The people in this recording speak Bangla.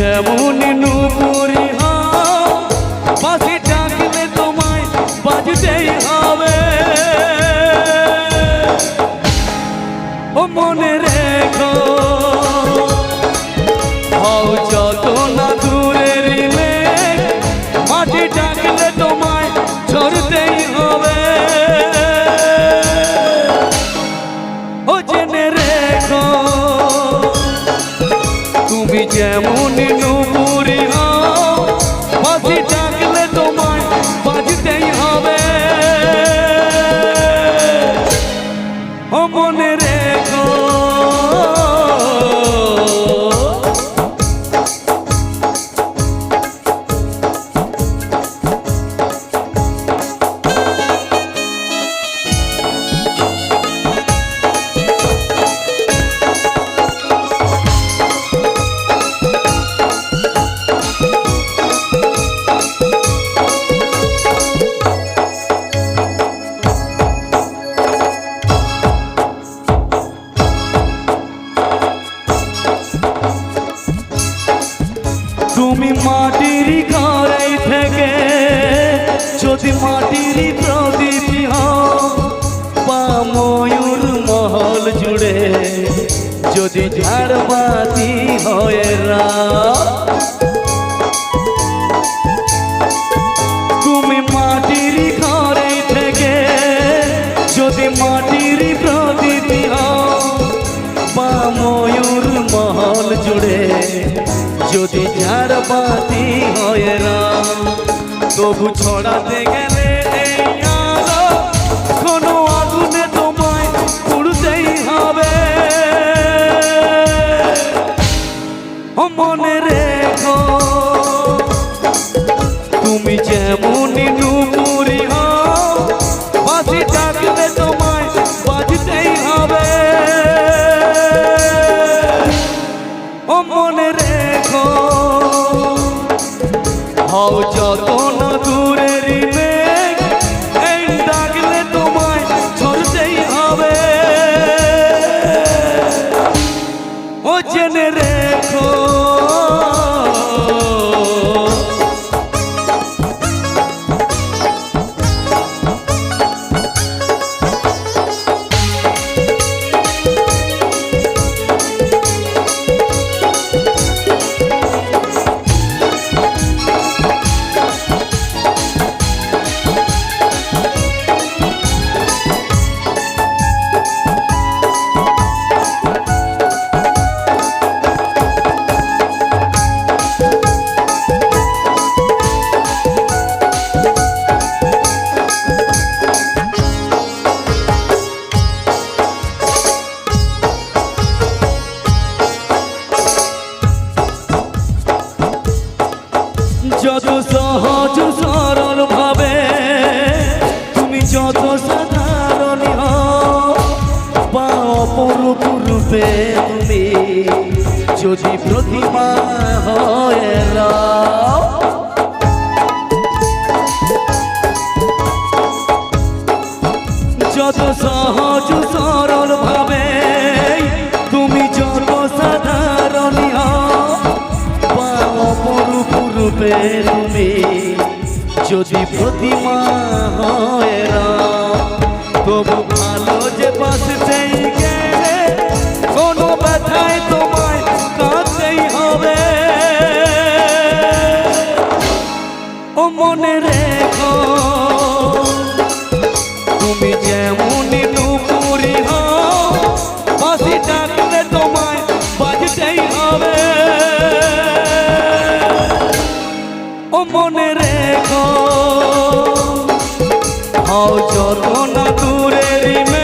যেমন নুপুরি তুমি মাটির ঘরে থেকে যদি মাটির প্রদীপ হও বা ময়ূর মহল জুড়ে যদি ঝাড়বাতি হয় রাত তুমি মাটির ঘরে থেকে যদি মাটির প্রদীপ হও বা ময়ূর মহল জুড়ে যদি ঝাড়বাতি হয় না তবু ছড়াতে গেলে কোনো আগুনে তোমায় পুড়তেই হবে। মনে রেখো, তুমি যেমন হও বাসি ডাকলে তোমায় বাজতেই হবে। মনে রেখো হও যত না দূরের মেঘ এই ডাকলে তোমায় ছড়তেই হবে। ও জেনে রেখো যত সহজ সরল ভাবে, তুমি যত সাধারণ বা অপরূপ রূপে তুমি যদি প্রতিমা হয় যত সহজ রূপে তুমি যদি প্রতিমা হয় তবু ভালো যে বাসতেই গেলে কোনো ব্যথায় তোমায় কাঁদতেই হবে। ও মনে রেখো, তুমি যেমন মনে রেখো। হও যত দূরে ডাক